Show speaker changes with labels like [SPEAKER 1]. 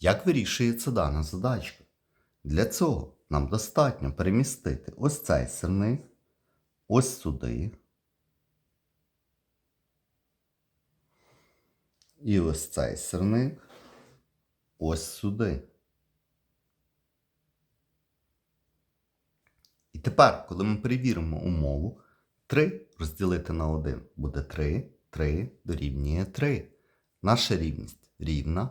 [SPEAKER 1] Як вирішується дана задачка? Для цього нам достатньо перемістити ось цей сирник, ось сюди. І ось цей сирник ось сюди. І тепер, коли ми перевіримо умову, 3 розділити на 1 буде 3, 3 дорівнює 3. Наша рівність рівна.